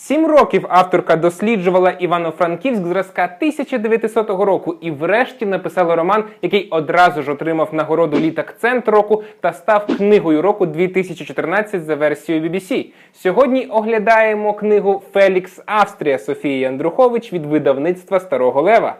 Сім років авторка досліджувала Івано-Франківськ зразка 1900 року і врешті написала роман, який одразу ж отримав нагороду літакцент року та став книгою року 2014 за версією BBC. Сьогодні оглядаємо книгу Фелікс Австрія Софії Андрухович від видавництва Старого Лева.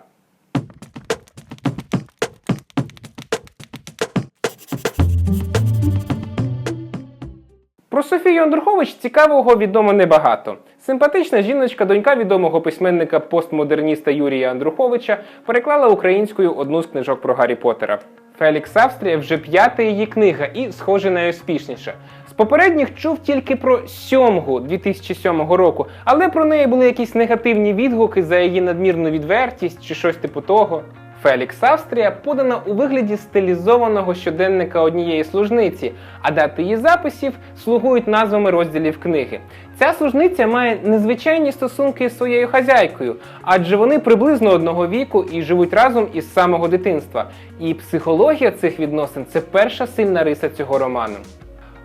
Про Софію Андрухович цікавого відомо небагато. Симпатична жіночка, донька відомого письменника постмодерніста Юрія Андруховича, переклала українською одну з книжок про Гаррі Поттера. Фелікс Австрія вже п'ята її книга і, схоже, найуспішніша. З попередніх чув тільки про сьомгу 2007 року, але про неї були якісь негативні відгуки за її надмірну відвертість чи щось типу того. Фелікс Австрія подана у вигляді стилізованого щоденника однієї служниці, а дати її записів слугують назвами розділів книги. Ця служниця має незвичайні стосунки з своєю хазяйкою, адже вони приблизно одного віку і живуть разом із самого дитинства. І психологія цих відносин це перша сильна риса цього роману.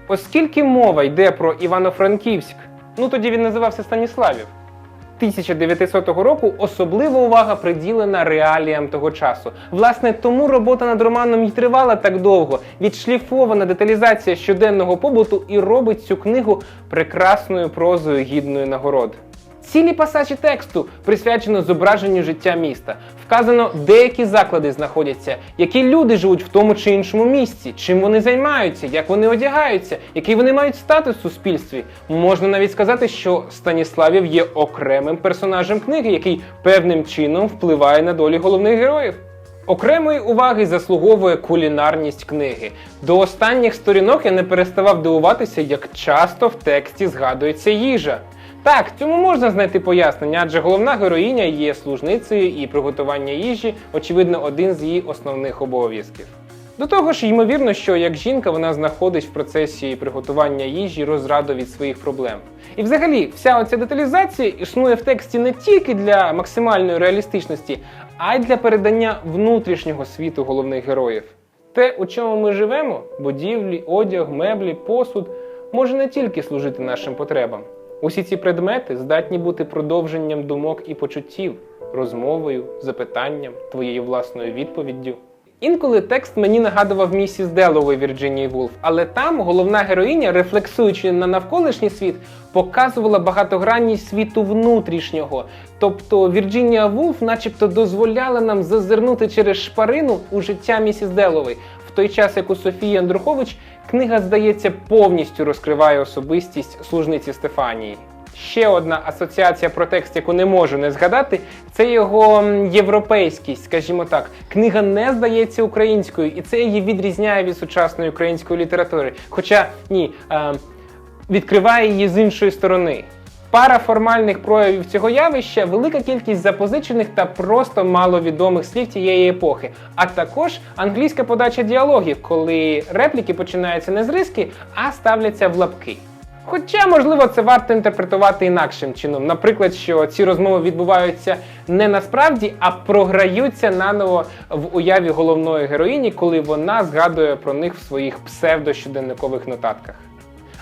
Оскільки мова йде про Івано-Франківськ, ну тоді він називався Станіславів. 1900 року особлива увага приділена реаліям того часу. Власне, тому робота над романом й тривала так довго. Відшліфована деталізація щоденного побуту і робить цю книгу прекрасною прозою гідною нагород. Цілі пасажі тексту присвячено зображенню життя міста. Вказано, де які заклади знаходяться, які люди живуть в тому чи іншому місці, чим вони займаються, як вони одягаються, який вони мають статус в суспільстві. Можна навіть сказати, що Станіславів є окремим персонажем книги, який певним чином впливає на долі головних героїв. Окремої уваги заслуговує кулінарність книги. До останніх сторінок я не переставав дивуватися, як часто в тексті згадується їжа. Так, цьому можна знайти пояснення, адже головна героїня є служницею і приготування їжі, очевидно, один з її основних обов'язків. До того ж, ймовірно, що як жінка вона знаходить в процесі приготування їжі розраду від своїх проблем. І взагалі, вся оця деталізація існує в тексті не тільки для максимальної реалістичності, а й для передання внутрішнього світу головних героїв. Те, у чому ми живемо будівлі, одяг, меблі, посуд, може не тільки служити нашим потребам. Усі ці предмети здатні бути продовженням думок і почуттів, розмовою, запитанням, твоєю власною відповіддю. Інколи текст мені нагадував місіс Делової Вірджинії Вулф, але там головна героїня, рефлексуючи на навколишній світ, показувала багатогранність світу внутрішнього. Тобто Вірджинія Вулф, начебто, дозволяла нам зазирнути через шпарину у життя місіс Делової, в той час як у Софії Андрухович книга, здається, повністю розкриває особистість служниці Стефанії. Ще одна асоціація про текст, яку не можу не згадати, це його європейськість, скажімо так. Книга не здається українською, і це її відрізняє від сучасної української літератури. Хоча ні, е, відкриває її з іншої сторони. Пара формальних проявів цього явища, велика кількість запозичених та просто маловідомих слів тієї епохи, а також англійська подача діалогів, коли репліки починаються не з риски, а ставляться в лапки. Хоча, можливо, це варто інтерпретувати інакшим чином. Наприклад, що ці розмови відбуваються не насправді, а програються наново в уяві головної героїні, коли вона згадує про них в своїх псевдощоденникових нотатках.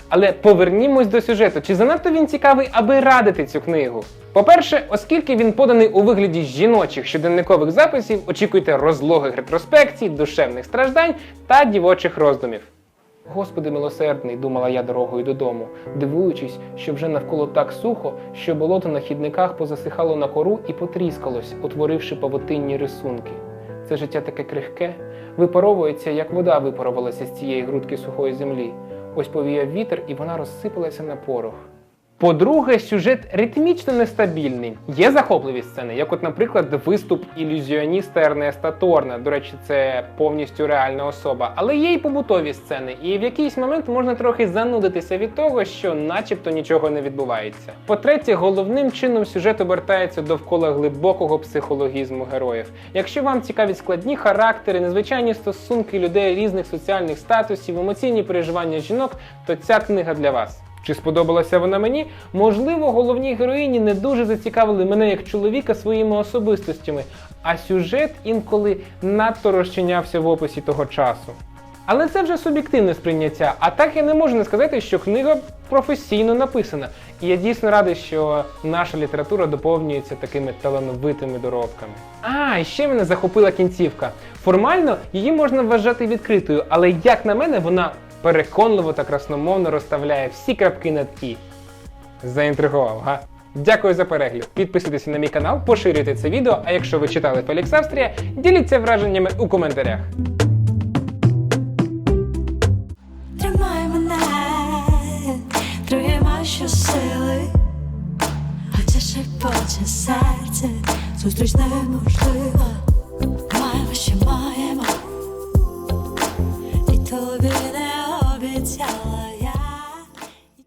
Але повернімось до сюжету. Чи занадто він цікавий, аби радити цю книгу? По-перше, оскільки він поданий у вигляді жіночих щоденникових записів, очікуйте розлогих ретроспекцій, душевних страждань та дівочих роздумів. Господи милосердний, думала я дорогою додому, дивуючись, що вже навколо так сухо, що болото на хідниках позасихало на кору і потріскалось, утворивши павутинні рисунки. Це життя таке крихке, випаровується, як вода випарувалася з цієї грудки сухої землі. Ось повіяв вітер, і вона розсипалася на порох. По-друге, сюжет ритмічно нестабільний. Є захопливі сцени, як, от, наприклад, виступ ілюзіоніста Ернеста Торна. До речі, це повністю реальна особа. Але є й побутові сцени, і в якийсь момент можна трохи занудитися від того, що, начебто, нічого не відбувається. По-третє, головним чином сюжет обертається довкола глибокого психологізму героїв. Якщо вам цікаві складні характери, незвичайні стосунки людей різних соціальних статусів, емоційні переживання жінок, то ця книга для вас. Чи сподобалася вона мені? Можливо, головні героїні не дуже зацікавили мене як чоловіка своїми особистостями, а сюжет інколи надто розчинявся в описі того часу. Але це вже суб'єктивне сприйняття. А так я не можу не сказати, що книга професійно написана. І я дійсно радий, що наша література доповнюється такими талановитими доробками. А, і ще мене захопила кінцівка. Формально її можна вважати відкритою, але як на мене, вона переконливо та красномовно розставляє всі крапки над і. Заінтригував, га? Дякую за перегляд. Підписуйтесь на мій канал, поширюйте це відео. А якщо ви читали Фелікс Австрія, діліться враженнями у коментарях. Тримай мене, тримай щосили, хоча шепоче серце, зустріч неможлива.